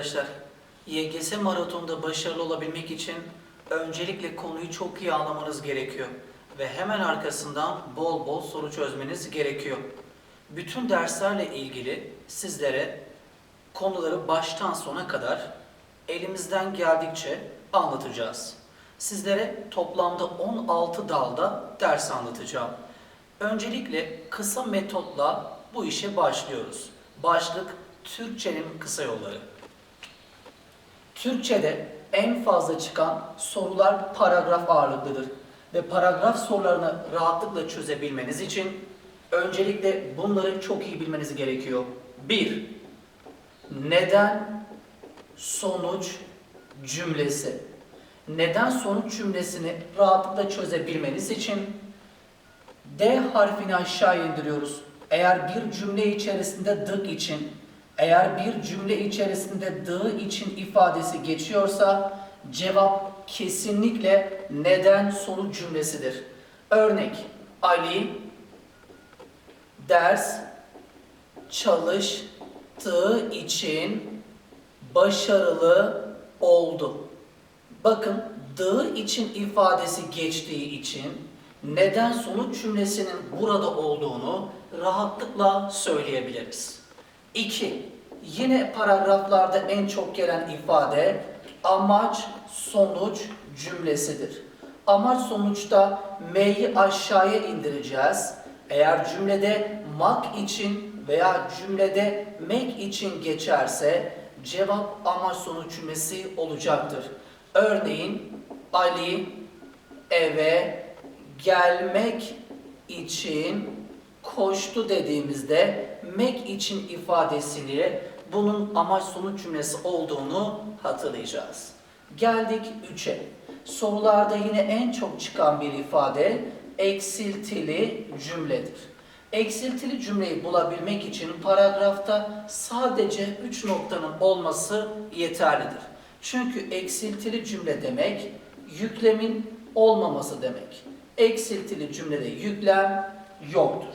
Arkadaşlar, YGS maratonunda başarılı olabilmek için öncelikle konuyu çok iyi anlamanız gerekiyor ve hemen arkasından bol bol soru çözmeniz gerekiyor. Bütün derslerle ilgili sizlere konuları baştan sona kadar elimizden geldikçe anlatacağız. Sizlere toplamda 16 dalda ders anlatacağım. Öncelikle kısa metotla bu işe başlıyoruz. Başlık Türkçenin kısa yolları. Türkçe'de en fazla çıkan sorular paragraf ağırlıklıdır ve paragraf sorularını rahatlıkla çözebilmeniz için öncelikle bunları çok iyi bilmeniz gerekiyor. 1. Neden sonuç cümlesi. Neden sonuç cümlesini rahatlıkla çözebilmeniz için D harfini aşağı indiriyoruz. Eğer bir cümle içerisinde dık için, eğer bir cümle içerisinde dı için ifadesi geçiyorsa cevap kesinlikle neden sonuç cümlesidir. Örnek Ali ders çalıştığı için başarılı oldu. Bakın dı için ifadesi geçtiği için neden sonuç cümlesinin burada olduğunu rahatlıkla söyleyebiliriz. 2. Yine paragraflarda en çok gelen ifade amaç sonuç cümlesidir. Amaç sonuçta M'yi aşağıya indireceğiz. Eğer cümlede mak için veya cümlede mek için geçerse cevap amaç sonuç cümlesi olacaktır. Örneğin Ali eve gelmek için koştu dediğimizde mek için ifadesini bunun amaç sonuç cümlesi olduğunu hatırlayacağız. Geldik 3'e. Sorularda yine en çok çıkan bir ifade eksiltili cümledir. Eksiltili cümleyi bulabilmek için paragrafta sadece 3 noktanın olması yeterlidir. Çünkü eksiltili cümle demek yüklemin olmaması demek. Eksiltili cümlede yüklem yoktur.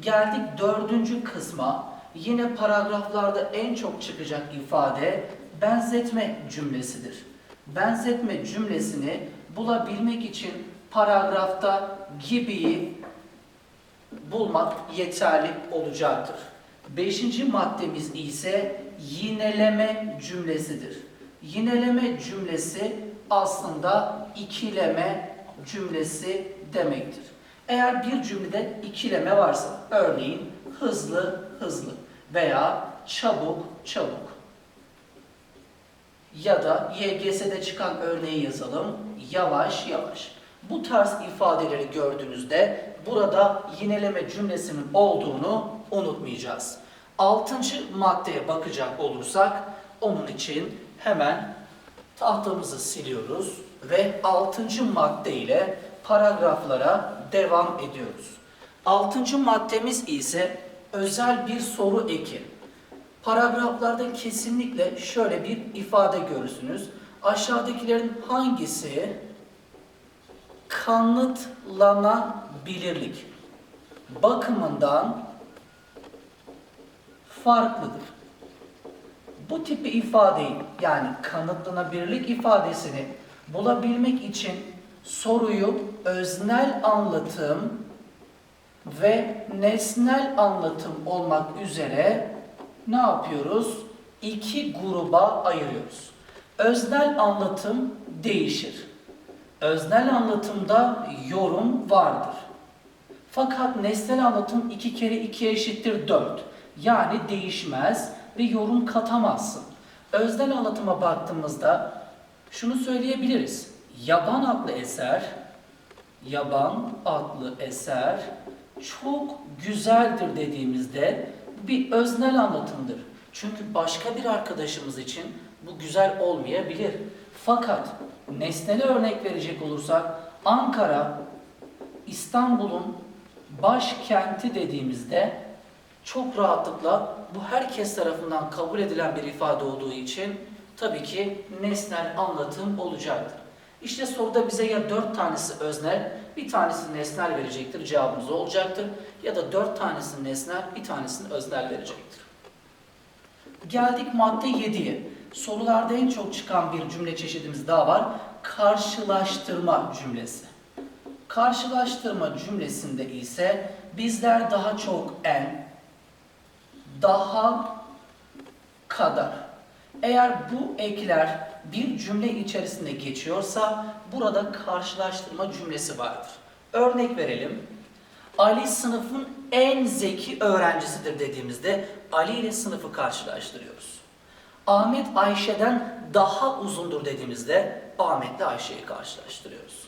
Geldik dördüncü kısma. Yine paragraflarda en çok çıkacak ifade benzetme cümlesidir. Benzetme cümlesini bulabilmek için paragrafta gibiyi bulmak yeterli olacaktır. Beşinci maddemiz ise yineleme cümlesidir. Yineleme cümlesi aslında ikileme cümlesi demektir. Eğer bir cümlede ikileme varsa, örneğin hızlı hızlı veya çabuk çabuk ya da YGS'de çıkan örneği yazalım, yavaş yavaş. Bu tarz ifadeleri gördüğünüzde burada yineleme cümlesinin olduğunu unutmayacağız. Altıncı maddeye bakacak olursak onun için hemen tahtamızı siliyoruz ve altıncı madde ile paragraflara devam ediyoruz. Altıncı maddemiz ise özel bir soru eki. Paragraflarda kesinlikle şöyle bir ifade görürsünüz. Aşağıdakilerin hangisi kanıtlanabilirlik bakımından farklıdır? Bu tipi ifadeyi yani kanıtlanabilirlik ifadesini bulabilmek için soruyu öznel anlatım ve nesnel anlatım olmak üzere ne yapıyoruz? İki gruba ayırıyoruz. Öznel anlatım değişir. Öznel anlatımda yorum vardır. Fakat nesnel anlatım 2 kere 2 eşittir 4. Yani değişmez ve yorum katamazsın. Öznel anlatıma baktığımızda şunu söyleyebiliriz. Yaban adlı eser, Yaban adlı eser çok güzeldir dediğimizde bir öznel anlatımdır. Çünkü başka bir arkadaşımız için bu güzel olmayabilir. Fakat nesnele örnek verecek olursak Ankara İstanbul'un başkenti dediğimizde çok rahatlıkla bu herkes tarafından kabul edilen bir ifade olduğu için tabii ki nesnel anlatım olacaktır. İşte soruda bize ya dört tanesi öznel, bir tanesi nesnel verecektir, cevabımız olacaktır. Ya da dört tanesini nesnel, bir tanesini öznel verecektir. Geldik madde 7'ye. sorularda en çok çıkan bir cümle çeşidimiz daha var. Karşılaştırma cümlesi. Karşılaştırma cümlesinde ise bizler daha çok en, daha kadar. Eğer bu ekler bir cümle içerisinde geçiyorsa burada karşılaştırma cümlesi vardır. Örnek verelim. Ali sınıfın en zeki öğrencisidir dediğimizde Ali ile sınıfı karşılaştırıyoruz. Ahmet Ayşe'den daha uzundur dediğimizde Ahmet'le Ayşe'yi karşılaştırıyoruz.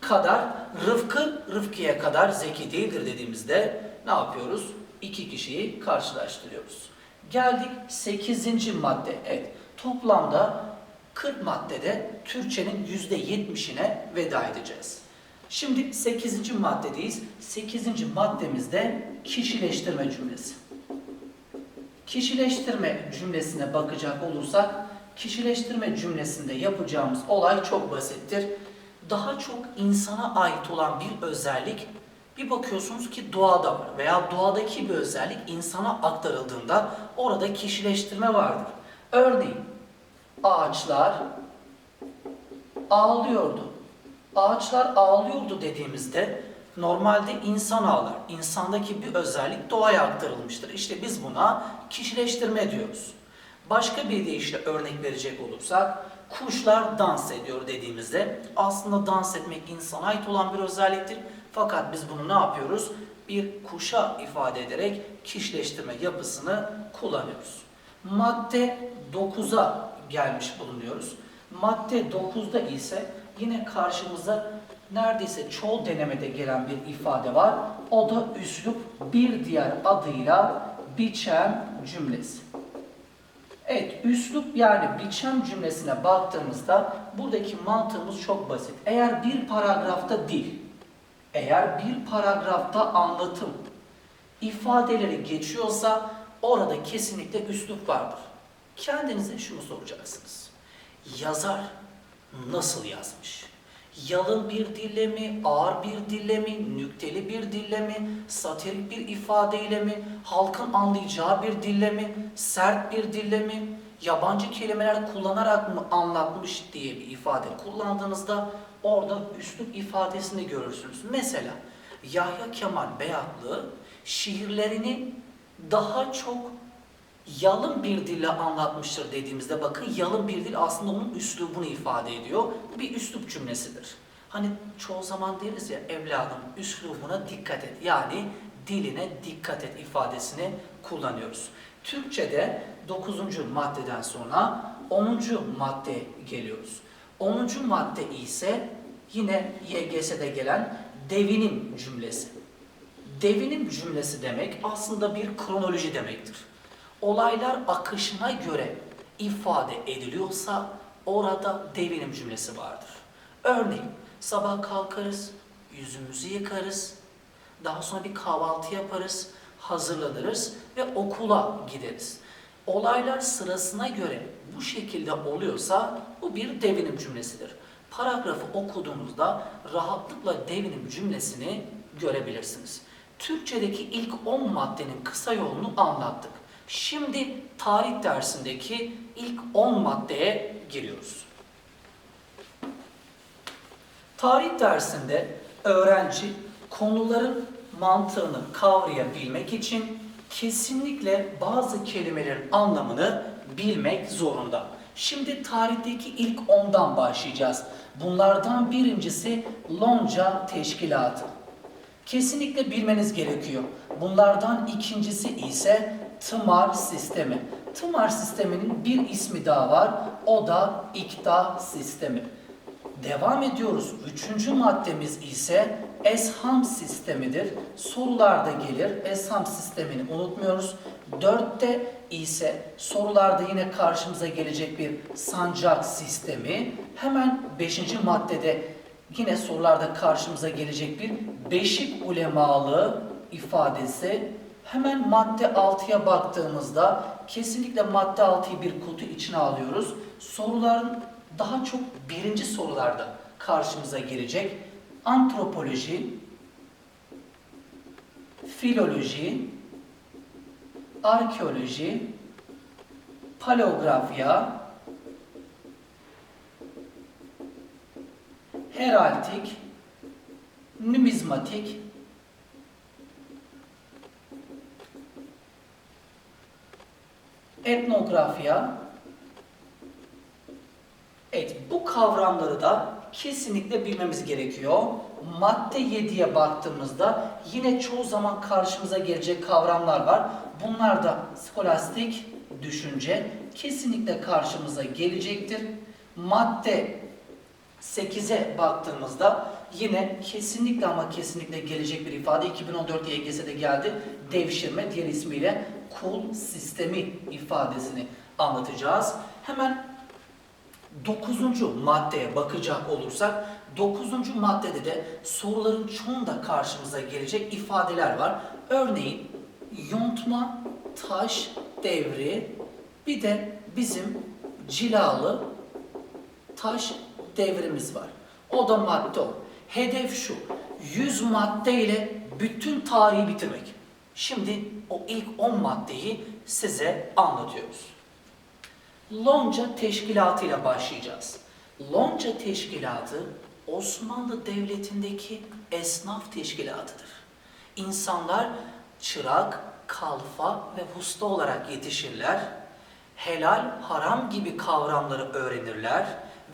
Kadar Rıfkı Rıfkı'ya kadar zeki değildir dediğimizde ne yapıyoruz? İki kişiyi karşılaştırıyoruz. Geldik 8. madde. Evet, toplamda 40 maddede Türkçenin %70'ine veda edeceğiz. Şimdi 8. maddedeyiz. 8. maddemizde kişileştirme cümlesi. Kişileştirme cümlesine bakacak olursak, kişileştirme cümlesinde yapacağımız olay çok basittir. Daha çok insana ait olan bir özellik bir bakıyorsunuz ki doğada veya doğadaki bir özellik insana aktarıldığında orada kişileştirme vardır. Örneğin ağaçlar ağlıyordu. Ağaçlar ağlıyordu dediğimizde normalde insan ağlar. İnsandaki bir özellik doğaya aktarılmıştır. İşte biz buna kişileştirme diyoruz. Başka bir deyişle örnek verecek olursak kuşlar dans ediyor dediğimizde aslında dans etmek insana ait olan bir özelliktir. Fakat biz bunu ne yapıyoruz? Bir kuşa ifade ederek kişileştirme yapısını kullanıyoruz. Madde 9'a gelmiş bulunuyoruz. Madde 9'da ise yine karşımıza neredeyse çoğu denemede gelen bir ifade var. O da üslup bir diğer adıyla biçem cümlesi. Evet, üslup yani biçem cümlesine baktığımızda buradaki mantığımız çok basit. Eğer bir paragrafta dil, eğer bir paragrafta anlatım ifadeleri geçiyorsa orada kesinlikle üslup vardır. Kendinize şunu soracaksınız. Yazar nasıl yazmış? Yalın bir dille mi, ağır bir dille mi, nükteli bir dille mi, satirik bir ifadeyle mi, halkın anlayacağı bir dille mi, sert bir dille mi, yabancı kelimeler kullanarak mı anlatmış diye bir ifade kullandığınızda orada üslup ifadesini görürsünüz. Mesela Yahya Kemal Beyatlı şiirlerini daha çok yalın bir dille anlatmıştır dediğimizde bakın yalın bir dil aslında onun üslubunu ifade ediyor. Bu bir üslup cümlesidir. Hani çoğu zaman deriz ya evladım üslubuna dikkat et. Yani diline dikkat et ifadesini kullanıyoruz. Türkçe'de 9. maddeden sonra 10. maddeye geliyoruz. 10. madde ise yine YGS'de gelen devinim cümlesi. Devinim cümlesi demek aslında bir kronoloji demektir olaylar akışına göre ifade ediliyorsa orada devinim cümlesi vardır. Örneğin sabah kalkarız, yüzümüzü yıkarız, daha sonra bir kahvaltı yaparız, hazırlanırız ve okula gideriz. Olaylar sırasına göre bu şekilde oluyorsa bu bir devinim cümlesidir. Paragrafı okuduğunuzda rahatlıkla devinim cümlesini görebilirsiniz. Türkçedeki ilk 10 maddenin kısa yolunu anlattık. Şimdi tarih dersindeki ilk 10 maddeye giriyoruz. Tarih dersinde öğrenci konuların mantığını kavrayabilmek için kesinlikle bazı kelimelerin anlamını bilmek zorunda. Şimdi tarihteki ilk ondan başlayacağız. Bunlardan birincisi Lonca Teşkilatı. Kesinlikle bilmeniz gerekiyor. Bunlardan ikincisi ise tımar sistemi. Tımar sisteminin bir ismi daha var. O da ikta sistemi. Devam ediyoruz. Üçüncü maddemiz ise esham sistemidir. Sorularda gelir. Esham sistemini unutmuyoruz. Dörtte ise sorularda yine karşımıza gelecek bir sancak sistemi. Hemen beşinci maddede yine sorularda karşımıza gelecek bir beşik ulemalı ifadesi Hemen madde 6'ya baktığımızda kesinlikle madde 6'yı bir kutu içine alıyoruz. Soruların daha çok birinci sorularda karşımıza gelecek. Antropoloji, filoloji, arkeoloji, paleografya, heraldik, numizmatik, etnografya. Evet, bu kavramları da kesinlikle bilmemiz gerekiyor. Madde 7'ye baktığımızda yine çoğu zaman karşımıza gelecek kavramlar var. Bunlar da skolastik düşünce kesinlikle karşımıza gelecektir. Madde 8'e baktığımızda yine kesinlikle ama kesinlikle gelecek bir ifade 2014 YGS'de geldi. Devşirme diğer ismiyle kul sistemi ifadesini anlatacağız. Hemen 9. maddeye bakacak olursak 9. maddede de soruların çoğunda karşımıza gelecek ifadeler var. Örneğin yontma, taş devri bir de bizim cilalı taş devrimiz var. O da madde o. Hedef şu. 100 madde ile bütün tarihi bitirmek. Şimdi o ilk 10 maddeyi size anlatıyoruz. Lonca Teşkilatı ile başlayacağız. Lonca Teşkilatı Osmanlı Devleti'ndeki esnaf teşkilatıdır. İnsanlar çırak, kalfa ve usta olarak yetişirler. Helal, haram gibi kavramları öğrenirler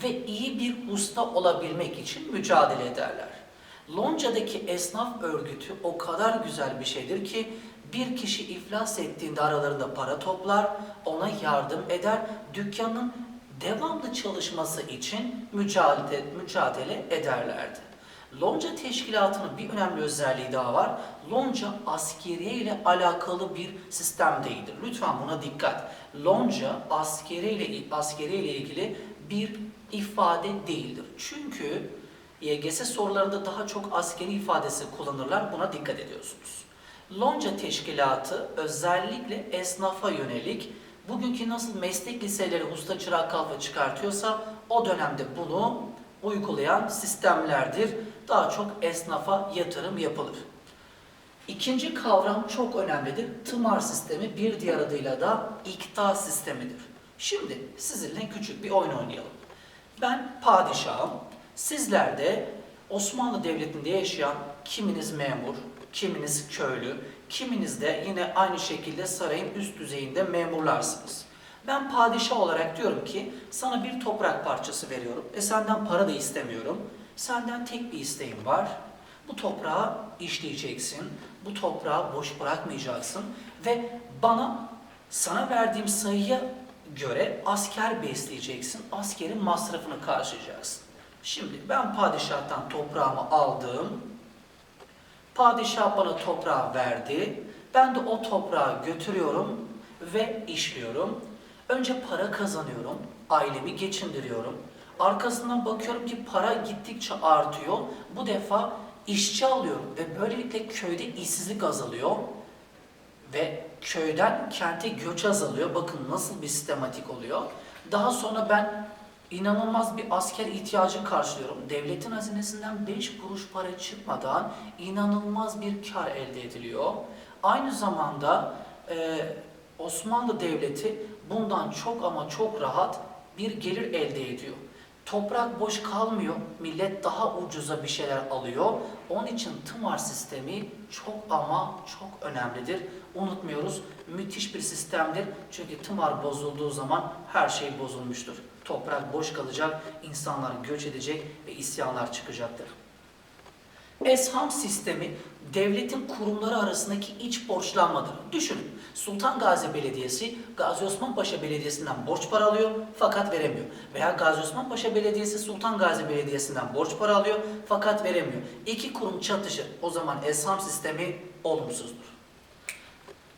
ve iyi bir usta olabilmek için mücadele ederler. Lonca'daki esnaf örgütü o kadar güzel bir şeydir ki bir kişi iflas ettiğinde aralarında para toplar, ona yardım eder, dükkanın devamlı çalışması için mücadele, mücadele ederlerdi. Lonca teşkilatının bir önemli özelliği daha var. Lonca askeriye ile alakalı bir sistem değildir. Lütfen buna dikkat. Lonca askeriye ile, askeriye ile ilgili bir ifade değildir. Çünkü YGS sorularında daha çok askeri ifadesi kullanırlar. Buna dikkat ediyorsunuz. Lonca teşkilatı özellikle esnafa yönelik bugünkü nasıl meslek liseleri usta çırak kalfa çıkartıyorsa o dönemde bunu uygulayan sistemlerdir. Daha çok esnafa yatırım yapılır. İkinci kavram çok önemlidir. Tımar sistemi bir diğer adıyla da ikta sistemidir. Şimdi sizinle küçük bir oyun oynayalım. Ben padişahım. Sizler de Osmanlı Devleti'nde yaşayan kiminiz memur, kiminiz köylü, kiminiz de yine aynı şekilde sarayın üst düzeyinde memurlarsınız. Ben padişah olarak diyorum ki sana bir toprak parçası veriyorum ve senden para da istemiyorum. Senden tek bir isteğim var. Bu toprağı işleyeceksin. Bu toprağı boş bırakmayacaksın ve bana sana verdiğim sayıya göre asker besleyeceksin. Askerin masrafını karşılayacaksın. Şimdi ben padişahtan toprağımı aldım. Padişah bana toprağı verdi. Ben de o toprağı götürüyorum ve işliyorum. Önce para kazanıyorum, ailemi geçindiriyorum. Arkasından bakıyorum ki para gittikçe artıyor. Bu defa işçi alıyorum ve böylelikle köyde işsizlik azalıyor. Ve köyden kente göç azalıyor. Bakın nasıl bir sistematik oluyor. Daha sonra ben inanılmaz bir asker ihtiyacı karşılıyorum. Devletin hazinesinden 5 kuruş para çıkmadan inanılmaz bir kar elde ediliyor. Aynı zamanda e, Osmanlı Devleti bundan çok ama çok rahat bir gelir elde ediyor. Toprak boş kalmıyor, millet daha ucuza bir şeyler alıyor. Onun için tımar sistemi çok ama çok önemlidir. Unutmuyoruz, müthiş bir sistemdir. Çünkü tımar bozulduğu zaman her şey bozulmuştur. Toprak boş kalacak, insanlar göç edecek ve isyanlar çıkacaktır. Esham sistemi devletin kurumları arasındaki iç borçlanmadır. Düşünün, Sultan Gazi Belediyesi Gazi Osman Paşa Belediyesi'nden borç para alıyor fakat veremiyor. Veya Gazi Osman Paşa Belediyesi Sultan Gazi Belediyesi'nden borç para alıyor fakat veremiyor. İki kurum çatışır. O zaman esham sistemi olumsuzdur.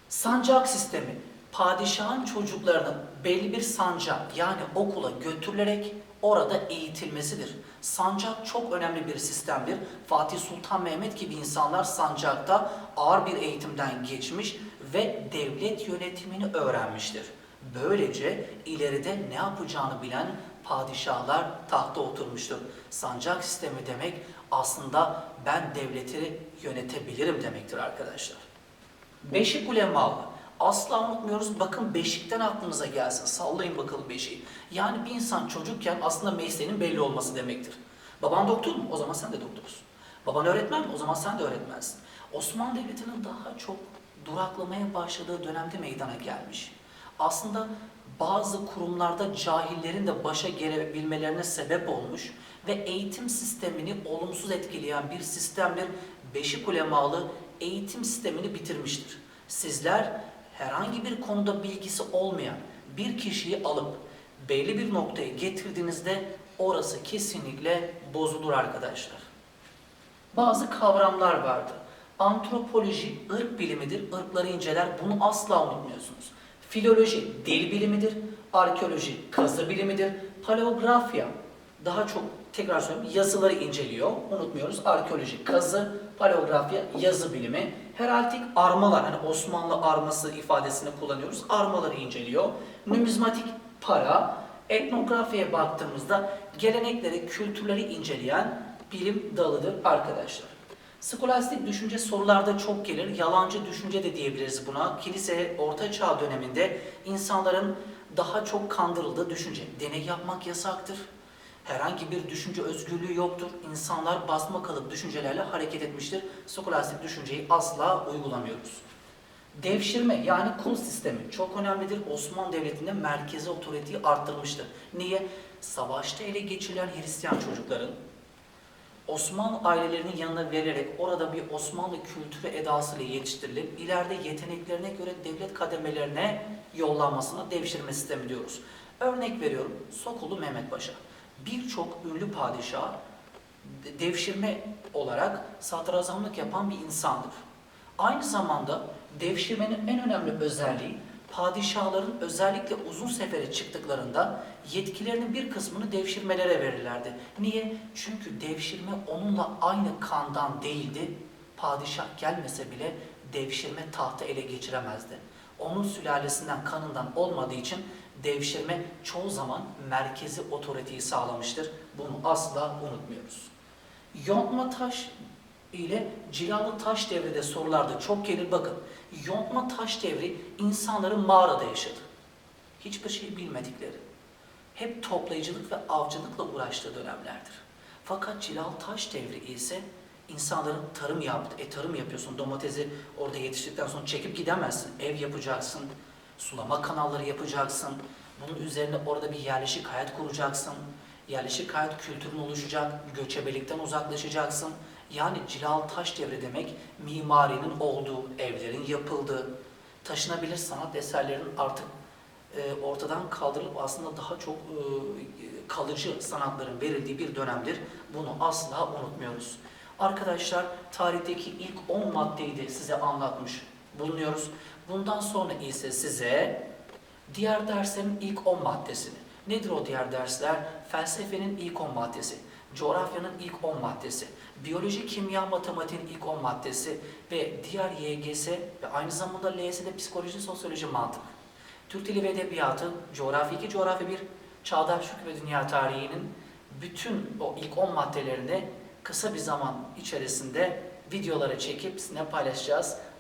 Sancak sistemi padişahın çocuklarının belli bir sancak yani okula götürülerek orada eğitilmesidir. Sancak çok önemli bir sistemdir. Fatih Sultan Mehmet gibi insanlar sancakta ağır bir eğitimden geçmiş ve devlet yönetimini öğrenmiştir. Böylece ileride ne yapacağını bilen padişahlar tahta oturmuştur. Sancak sistemi demek aslında ben devleti yönetebilirim demektir arkadaşlar. Beşik ulemalı. Asla unutmuyoruz. Bakın beşikten aklınıza gelsin. Sallayın bakalım beşiği. Yani bir insan çocukken aslında mesleğinin belli olması demektir. Baban doktor mu? O zaman sen de doktorsun. Baban öğretmen mi? O zaman sen de öğretmensin. Osmanlı Devleti'nin daha çok duraklamaya başladığı dönemde meydana gelmiş. Aslında bazı kurumlarda cahillerin de başa gelebilmelerine sebep olmuş ve eğitim sistemini olumsuz etkileyen bir sistemdir. Beşik ulemalı eğitim sistemini bitirmiştir. Sizler herhangi bir konuda bilgisi olmayan bir kişiyi alıp belli bir noktaya getirdiğinizde orası kesinlikle bozulur arkadaşlar. Bazı kavramlar vardı. Antropoloji ırk bilimidir, ırkları inceler. Bunu asla unutmuyorsunuz. Filoloji dil bilimidir, arkeoloji kazı bilimidir, paleografya daha çok tekrar söyleyeyim yazıları inceliyor. Unutmuyoruz. Arkeoloji kazı, paleografya yazı bilimi, heraldik armalar hani Osmanlı arması ifadesini kullanıyoruz. Armaları inceliyor. Numizmatik para, etnografiye baktığımızda gelenekleri, kültürleri inceleyen bilim dalıdır arkadaşlar. Skolastik düşünce sorularda çok gelir. Yalancı düşünce de diyebiliriz buna. Kilise orta çağ döneminde insanların daha çok kandırıldığı düşünce. Deney yapmak yasaktır. Herhangi bir düşünce özgürlüğü yoktur. İnsanlar basma kalıp düşüncelerle hareket etmiştir. Skolastik düşünceyi asla uygulamıyoruz. Devşirme yani kul sistemi çok önemlidir. Osmanlı Devleti'nde merkezi otoriteyi arttırmıştır. Niye? Savaşta ele geçirilen Hristiyan çocukların Osmanlı ailelerinin yanına vererek orada bir Osmanlı kültürü edasıyla yetiştirilip ileride yeteneklerine göre devlet kademelerine yollanmasına devşirme sistemi diyoruz. Örnek veriyorum Sokulu Mehmet Paşa. Birçok ünlü padişah de- devşirme olarak sadrazamlık yapan bir insandır. Aynı zamanda devşirmenin en önemli özelliği padişahların özellikle uzun sefere çıktıklarında yetkilerinin bir kısmını devşirmelere verirlerdi. Niye? Çünkü devşirme onunla aynı kandan değildi. Padişah gelmese bile devşirme tahtı ele geçiremezdi. Onun sülalesinden kanından olmadığı için devşirme çoğu zaman merkezi otoriteyi sağlamıştır. Bunu asla unutmuyoruz. Yontma taş ile cilalı taş devri de sorularda çok gelir. Bakın, yontma taş devri insanların mağarada yaşadı. Hiçbir şey bilmedikleri. Hep toplayıcılık ve avcılıkla uğraştığı dönemlerdir. Fakat cilalı taş devri ise insanların tarım yaptı. E tarım yapıyorsun, domatesi orada yetiştikten sonra çekip gidemezsin. Ev yapacaksın, sulama kanalları yapacaksın. Bunun üzerine orada bir yerleşik hayat kuracaksın. Yerleşik hayat kültürün oluşacak, göçebelikten uzaklaşacaksın. Yani cilal taş devri demek mimarinin olduğu, evlerin yapıldığı, taşınabilir sanat eserlerinin artık e, ortadan kaldırılıp aslında daha çok e, kalıcı sanatların verildiği bir dönemdir. Bunu asla unutmuyoruz. Arkadaşlar tarihteki ilk 10 maddeyi de size anlatmış bulunuyoruz. Bundan sonra ise size diğer derslerin ilk 10 maddesini. Nedir o diğer dersler? Felsefenin ilk 10 maddesi, coğrafyanın ilk 10 maddesi, biyoloji, kimya, matematiğin ilk 10 maddesi ve diğer YGS ve aynı zamanda LYS'de psikoloji, sosyoloji, mantık. Türk Dili ve Edebiyatı, coğrafya 2, coğrafya 1, çağdaş Türk ve dünya tarihinin bütün o ilk 10 maddelerini kısa bir zaman içerisinde videolara çekip sizinle paylaşacağız.